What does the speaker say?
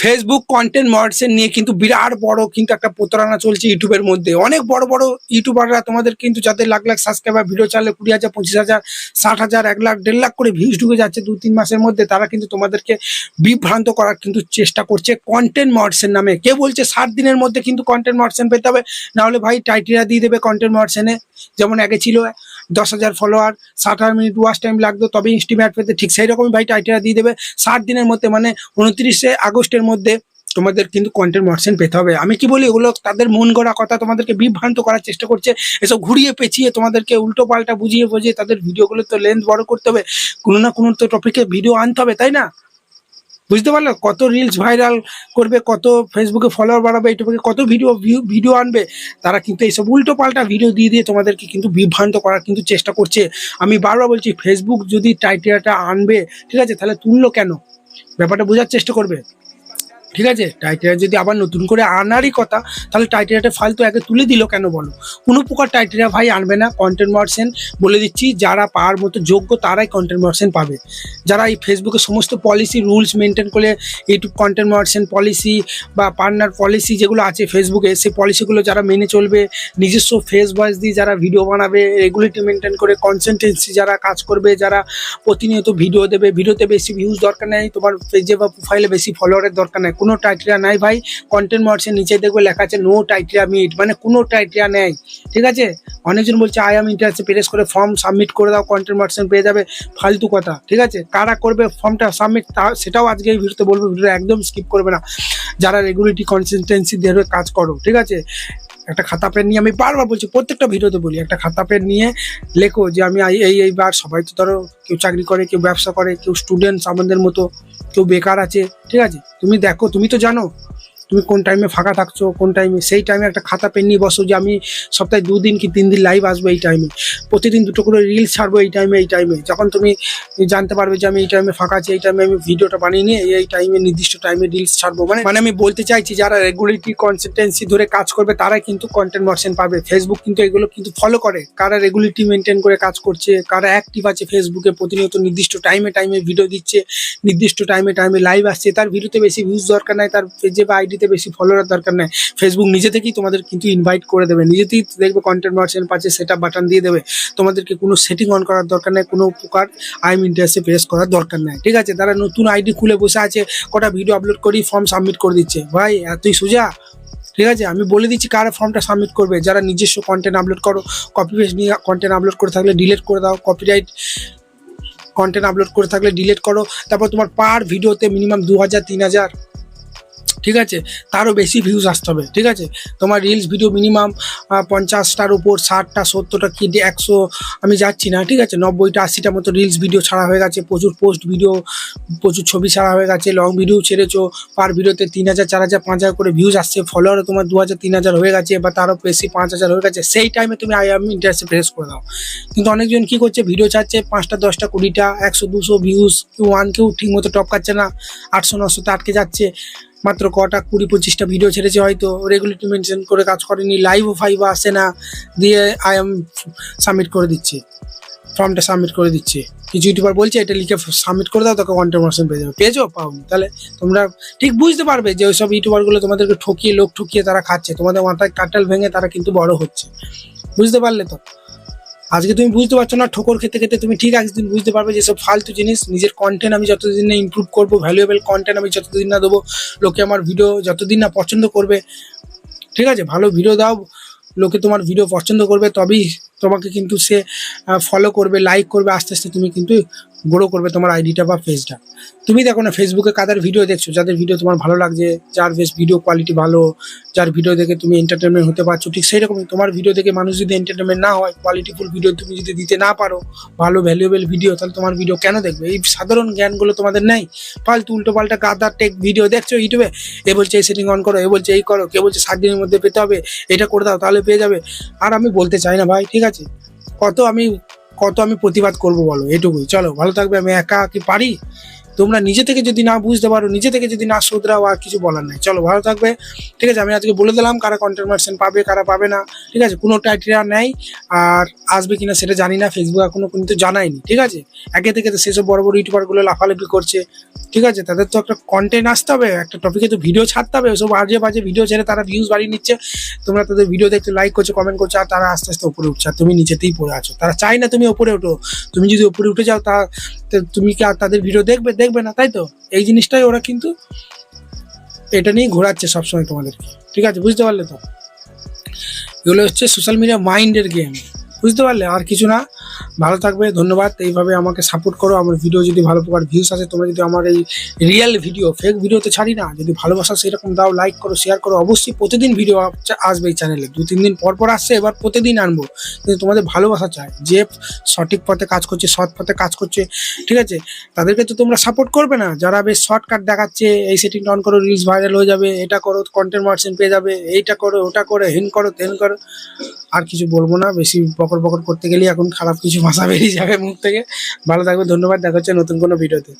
Facebook content moderation নিয়ে কিন্তু বিরাট বড় কিন্তু একটা প্রতারণা চলছে ইউটিউবের মধ্যে। অনেক বড় বড় ইউটিউবাররা তোমাদের কিন্তু যাদের লাখ লাখ সাবস্ক্রাইবার ভিডিও চালে কুড়ি হাজার, পঁচিশ হাজার, ষাট হাজার, এক লাখ, দেড় লাখ করে ভিউজ ঢুকে যাচ্ছে দু, তিন মাসের মধ্যে, তারা কিন্তু তোমাদেরকে বিভ্রান্ত করার কিন্তু চেষ্টা করছে কন্টেন্ট মডারেশন নামে। কে বলছে ষাট দিনের মধ্যে কিন্তু কন্টেন্ট মডারেশন পেতে হবে? না হলে ভাই টাইটেরিয়া দিয়ে দেবে কন্টেন্ট মডারেশনে যেমন আগে ছিল দশ হাজার ফলোয়ার ষাট মিনিট ওয়াচ টাইম লাগতো তবে ইনস্টিমেট পেতে ঠিক সেই রকমই ভাই টাইটেরিয়া দিয়ে দেবে। ষাট দিনের মধ্যে মানে উনত্রিশে আগস্টের মধ্যে তোমাদের কিন্তু কন্টেন্ট মডারেশন পেতে হবে। আমি কি বলি, এগুলো তাদের মন গড়া কথা, তোমাদেরকে বিভ্রান্ত করার চেষ্টা করছে। এসব ঘুরিয়ে পেঁচিয়ে তোমাদেরকে উল্টো পাল্টা বুঝিয়ে বুঝিয়ে তাদের ভিডিওগুলো তো লেন্থ বড় করতে হবে। কোনো না কোনো তো টপিকে ভিডিও আনতে হবে, তাই না? বুঝতে পারল? কত রিলস ভাইরাল করবে, কত ফেসবুকে ফলোয়ার বাড়াবে এটুকু কত ভিডিও ভিডিও আনবে? তারা কিন্তু এইসব উল্টো পাল্টা ভিডিও দিয়ে দিয়ে তোমাদেরকে কিন্তু বিভ্রান্ত করার কিন্তু চেষ্টা করছে। আমি বারবার বলছি ফেসবুক যদি টাইটেরিয়াটা আনবে, ঠিক আছে, তাহলে তুললো কেন? ব্যাপারটা বোঝার চেষ্টা করবে। ঠিক আছে? টাইটেরিয়া যদি আবার নতুন করে আনারই কথা, তাহলে টাইটেরিয়াটা ফালতু আগে তুলে দিল কেন বলো? কোনো প্রকার টাইটেরিয়া ভাই আনবে না কন্টেন্ট মডারেশন বলে দিচ্ছি, যারা পাওয়ার মতো যোগ্য তারাই কন্টেন্ট মডারেশন পাবে। যারা এই ফেসবুকে সমস্ত পলিসি রুলস মেনটেন করে ইউটিউব কন্টেন্ট মডারেশন পলিসি বা পার্টনার পলিসি যেগুলো আছে ফেসবুকে সেই পলিসিগুলো যারা মেনে চলবে, নিজস্ব ফেস ভয়েস দিয়ে যারা ভিডিও বানাবে রেগুলেটি মেনটেন করে কনসেন্টেন্সি যারা কাজ করবে, যারা প্রতিনিয়ত ভিডিও দেবে ভিডিওতে বেশি ভিউজ দরকার নেই, তোমার পেজে বা প্রোফাইলে বেশি ফলোয়ারের দরকার নেই। কোনো টাইটেরিয়া নাই ভাই। কন্টেন্ট মার্সের নিচে দেখবে লেখা আছে নো টাইটেরিয়া মিট মানে কোনো টাইটেরিয়া নেই। ঠিক আছে? অনেকজন বলছে আই আম ইন্টারেস্টে প্রেস করে ফর্ম সাবমিট করে দাও কন্টেন্ট মার্সেন পেয়ে যাবে। ফালতু কথা। ঠিক আছে? কারা করবে ফর্মটা সাবমিট তা সেটাও আজকে এই ভিডিওতে বলব, ভিডিওটা একদম স্কিপ করবে না। যারা রেগুলেটি কনসিস্টেন্সি দিয়ে কাজ করো, ঠিক আছে? একটা খাতা পেন নিয়ে আমি বারবার বলছি, প্রত্যেকটা ভিডিওতে বলি, একটা খাতা পেন নিয়ে লেখো যে আমি এই- এই এইবার সবাই তো ধরো কেউ চাকরি করে, কেউ ব্যবসা করে, কেউ স্টুডেন্টস আমাদের মতো, কেউ বেকার আছে, ঠিক আছে? তুমি দেখো, তুমি তো জানো। তুমি কোন টাইমে ফাঁকা থাকছো, কোন টাইমে সেই টাইমে একটা খাতা পেন নিয়ে বসো যে আমি সপ্তাহে দুদিন কি তিন দিন লাইভ আসব এই টাইমে প্রতিদিন দুটো করে রিলস ছাড়বো এই টাইমে এই টাইমে যখন তুমি জানতে পারবে যে আমি এই টাইমে ফাঁকা আছি, এই টাইমে আমি ভিডিওটা বানিয়ে নিয়ে এই- টাইমে নির্দিষ্ট টাইমে রিলস ছাড়বো। মানে মানে আমি বলতে চাইছি, যারা রেগুলেটরি কনসিস্টেন্সি ধরে কাজ করবে তারাই কিন্তু কন্টেন্ট মর্শন পাবে। ফেসবুক কিন্তু এগুলো কিন্তু ফলো করে। কারা রেগুলেটরি মেনটেন করে কাজ করছে, কারা অ্যাক্টিভ আছে ফেসবুকে প্রতিনিয়ত নির্দিষ্ট টাইমে টাইমে ভিডিও দিচ্ছে, নির্দিষ্ট টাইমে টাইমে লাইভ আসছে, তার ভিডিওতে বেশি ভিউজ দরকার নাই, তার পেজে বা আইডিতে বেশি ফলোয়ার দরকার নেই। ফেসবুক নিজে থেকেই তোমাদের কিন্তু ইনভাইট করে দেবে। নিজেতেই দেখবে কন্টেন্ট মার্চেন পাচ্ছে সেটা বাটন দিয়ে দেবে। তোমাদেরকে কোনো সেটিং অন করার দরকার নেই, কোনো প্রকার আইম ইন্টারেস্টে প্রেস করার দরকার নাই। ঠিক আছে? তারা নতুন আইডি খুলে বসে আছে, কটা ভিডিও আপলোড করি ফর্ম সাবমিট করে দিচ্ছে। ভাই এতই সোজা? ঠিক আছে? আমি বলে দিচ্ছি কারা ফর্মটা সাবমিট করবে। যারা নিজস্ব কন্টেন্ট আপলোড করো কপি পেস্ট নিয়ে কন্টেন্ট আপলোড করে থাকলে ডিলিট করে দাও কপিরাইট কন্টেন্ট আপলোড করে থাকলে ডিলিট করো। তারপর তোমার পার ভিডিওতে মিনিমাম দু হাজার তিন হাজার ঠিক আছে? তারও বেশি ভিউজ আসতে হবে, ঠিক আছে? তোমার রিলস ভিডিও মিনিমাম পঞ্চাশটার উপর, ষাটটা, সত্তরটা, কি একশো, আমি যাচ্ছি না, ঠিক আছে? নব্বইটা, আশিটা মতো রিলস ভিডিও ছাড়া হয়ে গেছে, প্রচুর পোস্ট ভিডিও প্রচুর ছবি ছাড়া হয়ে গেছে লং ভিডিও ছেড়েছো পার ভিডিওতে তিন হাজার, চার হাজার, পাঁচ হাজার করে ভিউজ আসছে ফলোয়ারও তোমার দু হাজার, তিন হাজার হয়ে গেছে, বা তারও বেশি পাঁচ হাজার হয়ে গেছে, সেই টাইমে তুমি আই আমি ইন্টারেস্টে প্রেস করে দাও। কিন্তু অনেকজন কি করছে ভিডিও ছাড়ছে, পাঁচটা, দশটা, কুড়িটা, একশো, দুশো ভিউজ কেউ ওয়ান কেউ ঠিক মতো টপকাচ্ছে না, আটশো, নশোতে আটকে যাচ্ছে মাত্র কটা কুড়ি পঁচিশটা ভিডিও ছেড়েছে হয়তো। রেগুলেটরি মেনটেন করে কাজ করেনি লাইভও ফাইভ আসে না, দিয়ে আই এম সাবমিট করে দিচ্ছে। ফর্মটা সাবমিট করে দিচ্ছে। কিছু ইউটিউবার বলছে, এটা লিখে সাবমিট করে দাও, তোকে ওয়ান পার্সেন্ট পেয়ে যাবে। পেয়েছ? পাওনি। তাহলে তোমরা ঠিক বুঝতে পারবে যে ওইসব ইউটিউবারগুলো তোমাদেরকে ঠকিয়ে, লোক ঠকিয়ে তারা খাচ্ছে। তোমাদের মাথায় কাটাল ভেঙে তারা কিন্তু বড় হচ্ছে। বুঝতে পারলে তো? আজকে তুমি বুঝতে পারছ না, ঠোকর খেতে খেতে তুমি ঠিক আছে একদিন বুঝতে পারবে যে সব ফালতু জিনিস, নিজের কন্টেন্ট আমি যতদিন না ইম্প্রুভ করব ভ্যালুয়েবল কন্টেন্ট আমি যতদিন না দেবো, লোকে আমার ভিডিও যতদিন না পছন্দ করবে, ঠিক আছে? ভালো ভিডিও দাও, লোকে তোমার ভিডিও পছন্দ করবে, তবেই তোমাকে কিন্তু সে ফলো করবে লাইক করবে, আস্তে আস্তে তুমি কিন্তু গ্রো করবে তোমার আইডিটা বা পেজটা তুমি দেখো না ফেসবুকে কাদের ভিডিও দেখছ? যাদের ভিডিও তোমার ভালো লাগছে, যার বেশ ভিডিও কোয়ালিটি ভালো, যার ভিডিও দেখে তুমি এন্টারটেনমেন্ট হতে পারছ, ঠিক সেই রকমই তোমার ভিডিও দেখে মানুষ যদি এন্টারটেনমেন্ট না হয় কোয়ালিটিফুল ভিডিও তুমি যদি দিতে না পারো, ভালো ভ্যালুয়েবল ভিডিও তাহলে তোমার ভিডিও কেন দেখবে? এই সাধারণ জ্ঞানগুলো তোমাদের নেই। ফালতু উল্টো পাল্টা গাদার টেক ভিডিও দেখছ ইউটিউবে এ? বলছে, এই সেটিং অন করো, এ বলছে, এই করো, কে বলছে, সাত দিনের মধ্যে পেতে হবে, এটা করে দাও, তাহলে পেয়ে যাবে। আর আমি বলতে চাই না ভাই, ঠিক আছে? কত আমি কত আমি প্রতিবাদ করব বলো? এটুকুই। চলো ভালো থাকবে আমি একা কি পারি? তোমরা নিজে থেকে যদি না বুঝতে পারো, নিজে থেকে যদি না শুধরাও, আর কিছু বলার নেই। চলো, ভালো থাকবে। ঠিক আছে, আমি আজকে বলে দিলাম কারা কন্টেন্ট মার্সেন পাবে, কারা পাবে না। ঠিক আছে, কোনো টাইটেরিয়া নেই। আর আসবে কিনা সেটা জানি না ফেসবুক এখনও কিন্তু জানায়নি। ঠিক আছে? একে থেকে তো সেসব বড় বড় ইউটিউবারগুলো লাফালাফি করছে। ঠিক আছে, তাদের তো একটা কন্টেন্ট আসতে হবে, একটা টপিকে তো ভিডিও ছাড়তে হবে, ওসব বাজে বাজে ভিডিও ছেড়ে তারা ভিউজ বাড়িয়ে নিচ্ছে। তোমরা তাদের ভিডিও দেখতে লাইক করছ কমেন্ট করছ, আর তারা আস্তে আস্তে উপরে উঠছে। আর তুমি নিচেতেই পড়ে আছো। তারা চায় না তুমি উপরে ওঠো। তুমি যদি উপরে উঠে যাও, তা তুমি কি আর তাদের ভিডিও দেখবে দেখবে না, তাই তো? এই জিনিসটাই ওরা কিন্তু এটা নিয়ে ঘোরাচ্ছে সবসময় তোমাদেরকে। ঠিক আছে, বুঝতে পারলে তো? এগুলো হচ্ছে সোশ্যাল মিডিয়া মাইন্ডের গেম বুঝতে পারলে আর কিছু না। ভালো থাকবে, ধন্যবাদ। এইভাবে আমাকে সাপোর্ট করো। আমার ভিডিও যদি ভালো প্রকার ভিউস আসে, তোমরা যদি আমার এই রিয়েল ভিডিও ফেক ভিডিও তো ছাড়ি না, যদি ভালোবাসা সেরকম দাও লাইক করো শেয়ার করো, অবশ্যই প্রতিদিন ভিডিও আসবে এই চ্যানেলে দু তিন দিন পর পর আসছে, এবার প্রতিদিন আনব। কিন্তু তোমাদের ভালোবাসা চাই। যে সঠিক পথে কাজ করছে, সৎ পথে কাজ করছে, ঠিক আছে? তাদেরকে তো তোমরা সাপোর্ট করবে না। যারা বেশ শর্টকাট দেখাচ্ছে, এই সেটিং অন করো রিলস ভাইরাল হয়ে যাবে, এটা করো কন্টেন্ট মার্সেন পেয়ে যাবে, এইটা করো, ওটা করো হেন করো তেন করো। আর কিছু বলব না, বেশি বকর বকর করতে গেলে এখন খারাপ কিছু ভাষা বেরিয়ে যাবে মুখ থেকে। ভালো থাকবে, ধন্যবাদ, দেখা হচ্ছে নতুন কোনো ভিডিওতে।